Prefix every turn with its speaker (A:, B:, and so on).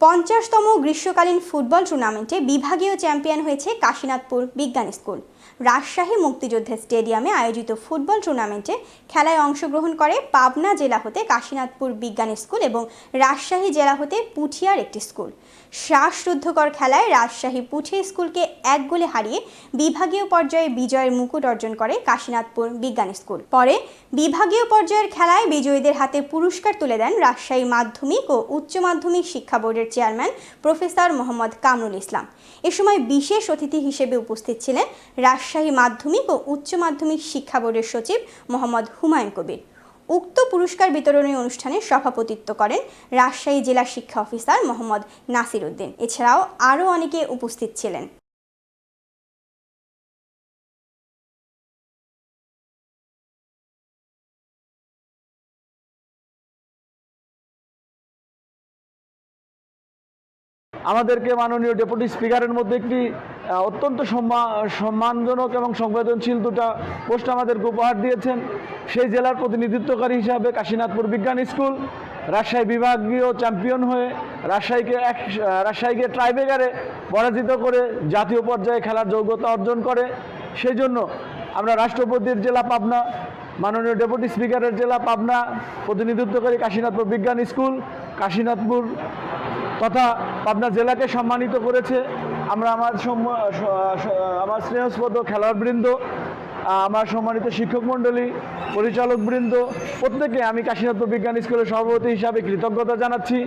A: পঞ্চাশতম গ্রীষ্মকালীন ফুটবল টুর্নামেন্টে বিভাগীয় চ্যাম্পিয়ন হয়েছে কাশীনাথপুর বিজ্ঞান স্কুল। রাজশাহী মুক্তিযোদ্ধা স্টেডিয়ামে আয়োজিত ফুটবল টুর্নামেন্টে খেলায় অংশগ্রহণ করে পাবনা জেলা হতে কাশীনাথপুর বিজ্ঞান স্কুল এবং রাজশাহী জেলা হতে পুঠিয়ার একটি স্কুল। শ্বাসরুদ্ধকর খেলায় রাজশাহী পুঠি স্কুলকে এক গোলে হারিয়ে বিভাগীয় পর্যায়ে বিজয়ের মুকুট অর্জন করে কাশীনাথপুর বিজ্ঞান স্কুল। পরে বিভাগীয় পর্যায়ের খেলায় বিজয়ীদের হাতে পুরস্কার তুলে দেন রাজশাহী মাধ্যমিক ও উচ্চ মাধ্যমিক শিক্ষা বোর্ডের চেয়ারম্যান প্রফেসর মোহাম্মদ কামরুল ইসলাম। এ সময় বিশেষ অতিথি হিসেবে উপস্থিত ছিলেন রাজশাহী মাধ্যমিক ও উচ্চ মাধ্যমিক শিক্ষা বোর্ডের সচিব মোহাম্মদ হুমায়ুন কবির। উক্ত পুরস্কার বিতরণী অনুষ্ঠানে সভাপতিত্ব করেন রাজশাহী জেলা শিক্ষা অফিসার মোহাম্মদ নাসির উদ্দিন। এছাড়াও আরও অনেকে উপস্থিত ছিলেন।
B: আমাদেরকে মাননীয় ডেপুটি স্পিকারের মধ্যে একটি অত্যন্ত সম্মা- সম্মানজনক এবং সংবেদনশীল দুটা পোস্ট আমাদেরকে উপহার দিয়েছেন। সেই জেলার প্রতিনিধিত্বকারী হিসাবে কাশীনাথপুর বিজ্ঞান স্কুল, রাজশাহী বিভাগীয় চ্যাম্পিয়ন হয়ে রাজশাহীকে এক, রাজশাহীকে ট্রাইবেগারে পরাজিত করে জাতীয় পর্যায়ে খেলার যোগ্যতা অর্জন করে। সেই জন্য আমরা রাষ্ট্রপতির জেলা পাবনা, মাননীয় ডেপুটি স্পিকারের জেলা পাবনা, প্রতিনিধিত্বকারী কাশীনাথপুর বিজ্ঞান স্কুল, কাশীনাথপুর তথা পাবনা জেলাকে সম্মানিত করেছে আমরা আমার আমার স্নেহস্পদ খেলোয়াড়বৃন্দ বৃন্দ আমার সম্মানিত শিক্ষক মণ্ডলী, পরিচালকবৃন্দ, প্রত্যেকে আমি কাশীনাথ বিজ্ঞান স্কুলের সভাপতি হিসাবে কৃতজ্ঞতা জানাচ্ছি।